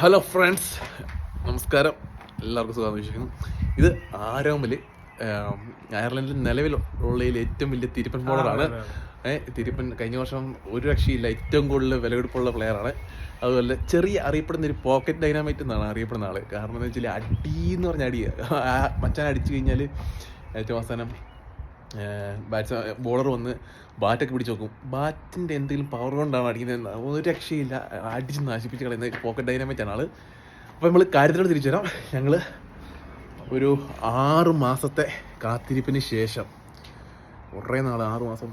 Hello friends നമസ്കാരം. എല്ലാവർക്കും സുഖം വിശേഷം ഇത് ആരോമിൽ അയർലൻഡിൽ നിലവിൽ ഉള്ളതിൽ ഏറ്റവും വലിയ തിരുപ്പൻ ബോളറാണ് ഏഹ് തിരുപ്പൻ കഴിഞ്ഞ വർഷം ഒരു രക്ഷയില്ല. ഏറ്റവും കൂടുതൽ വിലപിടിപ്പുള്ള പ്ലെയറാണ് അതുപോലെ ചെറിയ അറിയപ്പെടുന്ന ഒരു പോക്കറ്റ് ഡൈനാമൈറ്റ് എന്നാണ് അറിയപ്പെടുന്ന ആൾ കാരണം എന്ന് വെച്ചാൽ അടി എന്ന് പറഞ്ഞ അടി. ആ മച്ചാൻ അടിച്ചു കഴിഞ്ഞാൽ ഏറ്റവും അവസാനം ബാറ്റ്സ് ബോളർ വന്ന് ബാറ്റൊക്കെ പിടിച്ച് നോക്കും. ബാറ്റിന്റെ എന്തെങ്കിലും പവർ കൊണ്ടാണ് അടിക്കുന്നത് ഒരു രക്ഷയില്ല. അടിച്ച് നശിപ്പിച്ച് കളയുന്ന പോക്കറ്റ് ഡൈനാമൈറ്റ് ആണ് അപ്പോൾ നമ്മൾ കാര്യത്തിലോട് തിരിച്ചു വരാം. ഞങ്ങൾ ഒരു ആറ് മാസത്തെ കാത്തിരിപ്പിന് ശേഷം കുറേ നാൾ ആറ് മാസം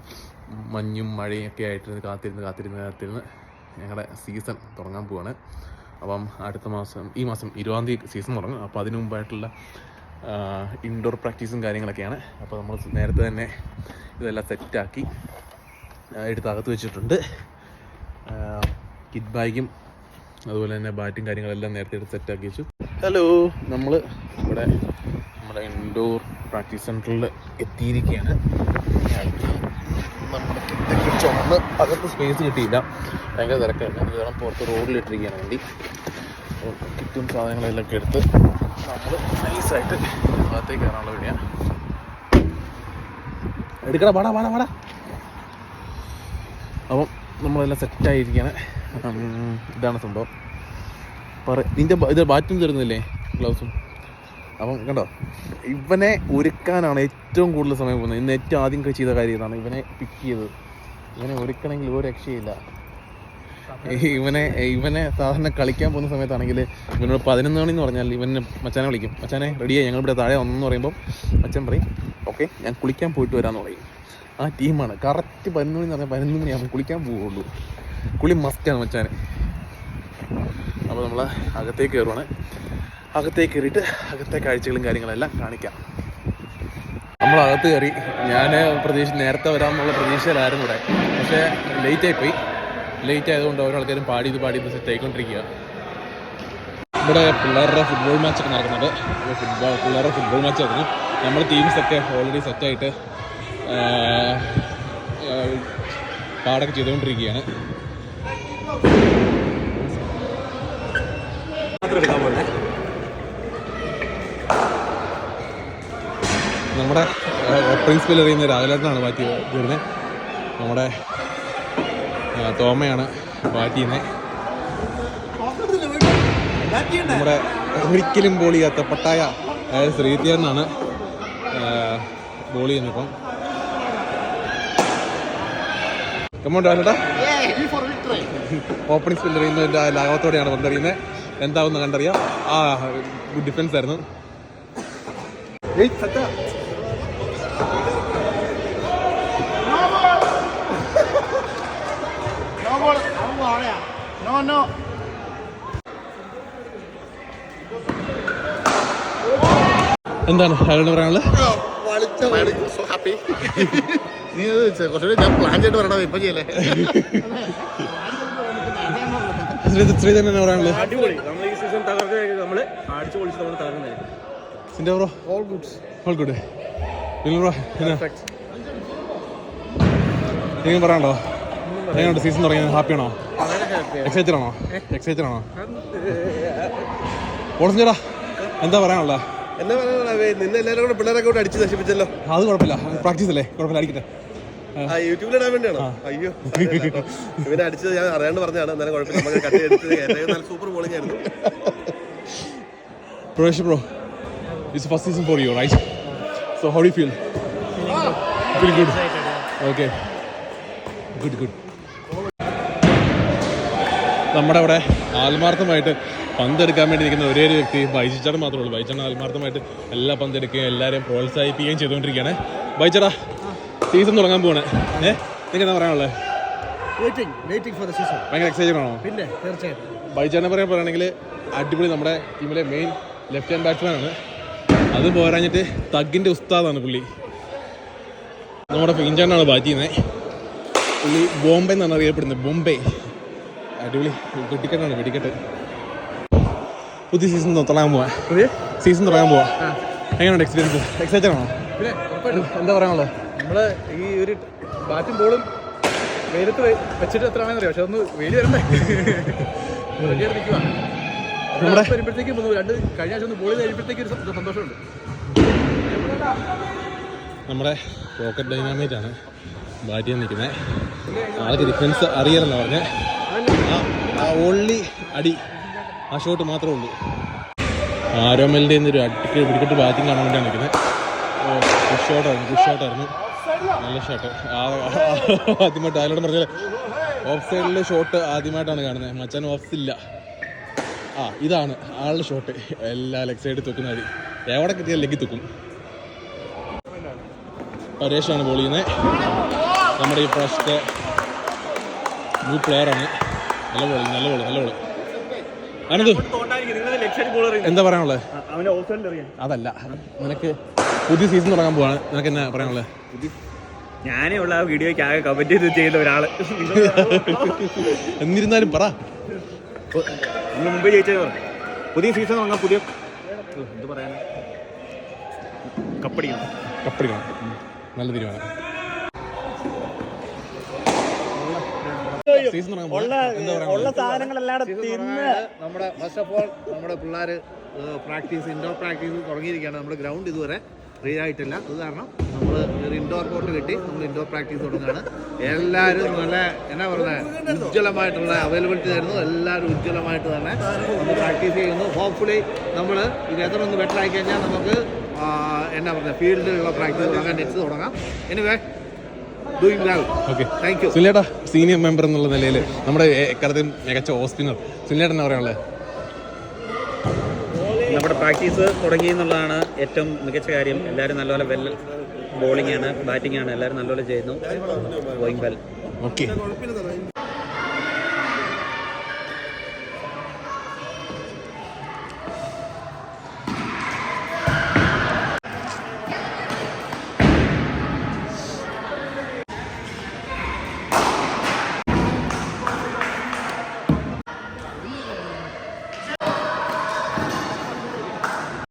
മഞ്ഞും മഴയും ഒക്കെ ആയിട്ട് കാത്തിരുന്ന് കാത്തിരുന്ന് കാത്തിരുന്ന് ഞങ്ങളുടെ സീസൺ തുടങ്ങാൻ പോവാണ്. അപ്പം അടുത്ത മാസം ഈ മാസം ഇരുപതാം തീയതി സീസൺ തുടങ്ങും. അപ്പോൾ അതിനു മുമ്പായിട്ടുള്ള ഇൻഡോർ പ്രാക്ടീസും കാര്യങ്ങളൊക്കെയാണ്. അപ്പോൾ നമ്മൾ നേരത്തെ തന്നെ ഇതെല്ലാം സെറ്റാക്കി എടുത്ത് അകത്ത് വെച്ചിട്ടുണ്ട്. കിഡ് ബാഗും അതുപോലെ തന്നെ ബാറ്റും കാര്യങ്ങളെല്ലാം നേരത്തെ എടുത്ത് സെറ്റാക്കി വെച്ചു. ഹലോ നമ്മൾ ഇവിടെ നമ്മുടെ ഇൻഡോർ പ്രാക്ടീസ് സെന്ററിൽ എത്തിയിരിക്കുകയാണ്. ചുമന്ന് അകത്ത് സ്പേസ് കിട്ടിയില്ല. ഭയങ്കര തിരക്കായിരുന്നു കാരണം പുറത്ത് റോഡിലിട്ടിരിക്കുകയാണ് വേണ്ടി. കിറ്റും സാധനങ്ങളെല്ലാം എടുത്ത് നമ്മൾ നൈസായിട്ട് ഭാഗത്തേക്ക് കയറാനുള്ള വഴിയാണ് എടുക്കടാ പാടാ പാടാ പാടാ അപ്പം നമ്മളെല്ലാം സെറ്റായിരിക്കുകയാണ് ഇതാണ് സംഭവം. പറ നിന്റെ ഇത് ബാറ്റും തരുന്നില്ലേ ഗ്ലൗസും? അപ്പം കണ്ടോ ഇവനെ ഒരുക്കാനാണ് ഏറ്റവും കൂടുതൽ സമയം പോകുന്നത്. ഇന്ന് ഏറ്റവും ആദ്യം ചെയ്ത കാര്യം ഇതാണ്. ഇവനെ പിക്ക് ചെയ്തത്. ഇവനെ ഒരുക്കണമെങ്കിൽ ഒരു രക്ഷയില്ല. ഇവനെ ഇവനെ സാധാരണ കളിക്കാൻ പോകുന്ന സമയത്താണെങ്കിൽ ഇവനോട് പതിനൊന്ന് മണി എന്ന് പറഞ്ഞാൽ ഇവന് മച്ചാനെ വിളിക്കും. മച്ചാനെ റെഡിയായി ഞങ്ങൾ ഇവിടെ താഴെ വന്നെന്ന് പറയുമ്പോൾ മച്ചൻ പറയും ഓക്കെ ഞാൻ കുളിക്കാൻ പോയിട്ട് വരാമെന്ന് പറയും. ആ ടീമാണ്. കറക്റ്റ് പതിനൊന്ന് മണി എന്ന് പറഞ്ഞാൽ പതിനൊന്ന് മണിയാകുമ്പോൾ കുളിക്കാൻ പോവുള്ളൂ. കുളി മസ്റ്റാണ് മച്ചാനെ. അപ്പോൾ നമ്മൾ അകത്തേക്ക് കയറുവാണ്. അകത്തേക്ക് കയറിയിട്ട് അകത്തെ കാഴ്ചകളും കാര്യങ്ങളെല്ലാം കാണിക്കാം. നമ്മൾ അകത്ത് കയറി. ഞാൻ പ്രതീക്ഷ നേരത്തെ വരാമെന്നുള്ള പ്രതീക്ഷയിലായിരുന്നു ഇവിടെ. പക്ഷേ ലേറ്റ് ആയിപ്പോയി. ലേറ്റ് ആയതുകൊണ്ട് ഓരോ ആൾക്കാരും പാടി ഇത് പാടി ഇത് സെറ്റ് ആയിക്കൊണ്ടിരിക്കുക ഇവിടെ പിള്ളേരുടെ ഫുട്ബോൾ മാച്ചൊക്കെ നടക്കുന്നുണ്ട് ഫുട്ബോൾ പിള്ളേരുടെ ഫുട്ബോൾ മാച്ച് നടക്കുന്നു. നമ്മുടെ ടീംസൊക്കെ ഓൾറെഡി സെറ്റായിട്ട് പാടൊക്കെ ചെയ്തുകൊണ്ടിരിക്കുകയാണ്. നമ്മുടെ ഓപ്പണിംഗ് സ്പെൽ എറിയുന്ന മാറ്റി ബാറ്റ് വരുന്നത്. നമ്മുടെ തോമയാണ് ബാറ്റ് ചെയ്യുന്നത് നമ്മുടെ ഒരിക്കലും ബോൾ ചെയ്യാത്ത പട്ടായ അതായത് ശ്രീത്യാന്നാണ് ബോൾ കമോൺ രാഹുലേട്ടാ ഓപ്പണിംഗ് സ്പെൽ ആ ലാഘവത്തോടെയാണ് പന്തറിയുന്നത് എന്താവുന്ന കണ്ടറിയാം. ആ ഗുഡ് ഡിഫൻസ് ആയിരുന്നു. No ball, അവൻ വാളയാ. No, no. എന്താണ് അയാളോട് പറയാനുള്ളത്? So happy. നീ കുറച്ചുകൂടി ഞാൻ പ്ലാൻ ചെയ്തിട്ട് വരണത് ഇപ്പൊ ചെയ്യലേ ശ്രീധരൻ എന്നാ പറയാനുള്ളത്? അടിപൊളി. നമ്മൾ ഈ സീസൺ തകർത്ത് നമ്മൾ അടിച്ചു പൊളിച്ച് നമ്മൾ bro? All goods all good bro പറയാനുണ്ടോ? എങ്ങനെയുണ്ട് സീസൺ തുടങ്ങിയത്? ഹാപ്പിയാണോ എക്സൈറ്റഡ് ആണോ. എക്സൈറ്റഡ് ആണോ? ഓടം ചേട്ടാ എന്താ പറയാനുള്ളത് എന്താ പറയാനുള്ളത് നിന്നെ എല്ലാവരും കൂടെ പിള്ളേരൊക്കെ കൂടെ അടിച്ച് നശിപ്പിച്ചല്ലോ. അത് കുഴപ്പമില്ല. പ്രാക്ടീസ് അല്ലേ? കുഴപ്പമില്ല അടിക്കട്ടെ. യൂട്യൂബിലിടാൻ വേണ്ടിയാണോ? അയ്യോ ഇവനെ അടിച്ചത് ഞാൻ അറിയാണ്ട് പറഞ്ഞതാണ്. എന്നാലും കുഴപ്പമില്ല നമുക്ക് കട്ട് എടുത്ത് കയറ്റാൻ സൂപ്പർ ബോളിംഗ് ആയിരുന്നു. Prash bro, it's the first season for you, right? So how do you feel? Feeling good. Okay. Good, good. നമ്മുടെ അവിടെ ആത്മാർത്ഥമായിട്ട് പന്തെടുക്കാൻ വേണ്ടി നിൽക്കുന്ന ഒരേ ഒരു വ്യക്തി ബൈജിച്ചേട്ടൻ മാത്രമേ ഉള്ളൂ. ബൈച്ചേട്ടൻ ആത്മാർത്ഥമായിട്ട് എല്ലാ പന്തെടുക്കുകയും എല്ലാവരെയും പ്രോത്സാഹിപ്പിക്കുകയും ചെയ്തുകൊണ്ടിരിക്കുകയാണ്. ബൈച്ചടാ സീസൺ തുടങ്ങാൻ പോവാണ്. ഏ നിങ്ങൾക്ക് എന്താ പറയാനുള്ളത്? ഭയങ്കര എക്സൈറ്റഡ് ആണോ? പിന്നെ തീർച്ചയായിട്ടും. ബൈജാനെ പറയാൻ പറയുകയാണെങ്കിൽ അടിപൊളി നമ്മുടെ ടീമിലെ മെയിൻ ലെഫ്റ്റ് ഹാൻഡ് ബാറ്റ്സ്മാൻ ആണ്. അത് പോരാഞ്ഞിട്ട് തഗിന്റെ ഉസ്താദാണ് പുള്ളി. നമ്മുടെ ഫിഞ്ചാണ് ബാറ്റ് ചെയ്യുന്നത്. പുള്ളി ബോംബെ എന്നാണ് അറിയപ്പെടുന്നത് ബോംബെ. അടിപൊളി. വെടിക്കെട്ടാണ് വെടിക്കെട്ട്. പുതിയ സീസൺ തുടങ്ങാൻ പോവാ. സീസൺ തുടങ്ങാൻ പോവാ. എങ്ങനെയുണ്ട് എക്സ്പീരിയൻസ് എക്സൈറ്റഡ് ആണോ? എന്താ പറയാനുള്ളത് നമ്മൾ ഈ ഒരു ബാറ്റും ബോളും വെയിലത്ത് വെച്ചിട്ട് എത്ര ആണെന്ന് അറിയാം പക്ഷെ ഒന്ന് വെയിൽ വരണ്ടേ നമ്മുടെ വരുമ്പോഴത്തേക്കും ഒന്ന് രണ്ട് കഴിഞ്ഞ ആഴ്ച ഒന്ന് ബോൾ കഴിയുമ്പോഴത്തേക്കും ഒരു സന്തോഷമുണ്ട്. നമ്മുടെ റോക്കറ്റ് ഡൈനാമേറ്റ് ആണ്. ബാറ്റ് ചെയ്യാൻ നിൽക്കുന്നത്. ആൾക്ക് ഡിഫൻസ് അറിയാമെന്ന് പറഞ്ഞ്. ഓൺലി അടി ആ ഷോട്ട് മാത്രമേ ഉള്ളൂ. ആരോമലിന്റെ ഒരു അടിക്ക് പിടിക്കട്ട് ബാറ്റിംഗ് കാണാൻ വേണ്ടിയാണ് നിൽക്കുന്നത്. ഗുഡ് ഷോട്ടായിരുന്നു ഗുഡ് ഷോട്ടായിരുന്നു നല്ല ഷോട്ട് ആദ്യമായിട്ട് അതിലൂടെ പറഞ്ഞാൽ ഓഫ് സൈഡിലെ ഷോട്ട് ആദ്യമായിട്ടാണ് കാണുന്നത്. മച്ചാൻ ഓഫ് ഇല്ല. ആ ഇതാണ് ആളുടെ ഷോട്ട് എല്ലാ ലെഗ് സൈഡിൽ തുക്കുന്ന അടി. എവിടെ കിട്ടിയാൽ ലെഗ് തുക്കും. പരേഷാണ് ബോൾ ചെയ്യുന്നത്. നമ്മുടെ ഈ പ്രാവശ്യത്തെ ന്യൂ പ്ലെയറാണ് നല്ല ബോൾ നല്ല ബോൾ നല്ല ബോൾ ആനന്ദു എന്താ പറയാനുള്ളത് അതല്ല നിനക്ക് പുതിയ സീസൺ തുടങ്ങാൻ പോവാണ്. നിനക്ക് എന്നാ പറയാനുള്ളത് ഞാനേ ഉള്ള ആ വീഡിയോയ്ക്ക് ആകെ കമന്റ് ചെയ്ത് ചെയ്ത ഒരാൾ. എന്നിരുന്നാലും പറ. മുമ്പ് ജയിച്ചത്? പുതിയ സീസൺ തുടങ്ങാൻ പുതിയ എന്ത് പറയാനാ? കപ്പടിക്കണം. കപ്പടിക്കണം. നല്ല തീരുമാനം. സാധനങ്ങളെല്ലാം തിന്ന് നമ്മുടെ ഫസ്റ്റ് ഓഫ് ഓൾ നമ്മുടെ പിള്ളേർ പ്രാക്ടീസ് ഇൻഡോർ പ്രാക്ടീസ് തുടങ്ങിയിരിക്കുകയാണ്. നമ്മുടെ ഗ്രൗണ്ട് ഇതുവരെ ഫ്രീ ആയിട്ടില്ല. അത് കാരണം നമ്മൾ ഒരു ഇൻഡോർ കോർട്ട് കിട്ടി നമ്മൾ ഇൻഡോർ പ്രാക്ടീസ് തുടങ്ങുകയാണ്. എല്ലാവരും നല്ല എന്നാ പറയുന്നത് ഉജ്ജ്വലമായിട്ടുള്ള അവൈലബിലിറ്റി തരുന്നു. എല്ലാവരും ഉജ്ജ്വലമായിട്ട് തന്നെ നമ്മൾ പ്രാക്ടീസ് ചെയ്യുന്നു. ഹോപ്പ്ഫുള്ളി നമ്മൾ ഇത് എത്ര ഒന്ന് ബെറ്റർ ആയി കഴിഞ്ഞാൽ നമുക്ക് എന്നാ പറയുക ഫീൽഡിലുള്ള പ്രാക്ടീസ് തുടങ്ങാൻ നെക്സ്റ്റ് തുടങ്ങാം. എനിവേ ഓക്കെ സുനിലേട്ടാ സീനിയർ മെമ്പർ എന്നുള്ള നിലയിൽ നമ്മുടെ എക്കാലത്തെയും മികച്ച ഓസ്പിനർ സുനിലേട്ടൻ എന്നാ പറയാനുള്ളത് നമ്മുടെ പ്രാക്ടീസ് തുടങ്ങി എന്നുള്ളതാണ് ഏറ്റവും മികച്ച കാര്യം. എല്ലാവരും നല്ലപോലെ വെൽ ബോളിംഗ് ആണ് ബാറ്റിംഗ് ആണ് എല്ലാവരും നല്ലപോലെ ചെയ്യുന്നു. Going well okay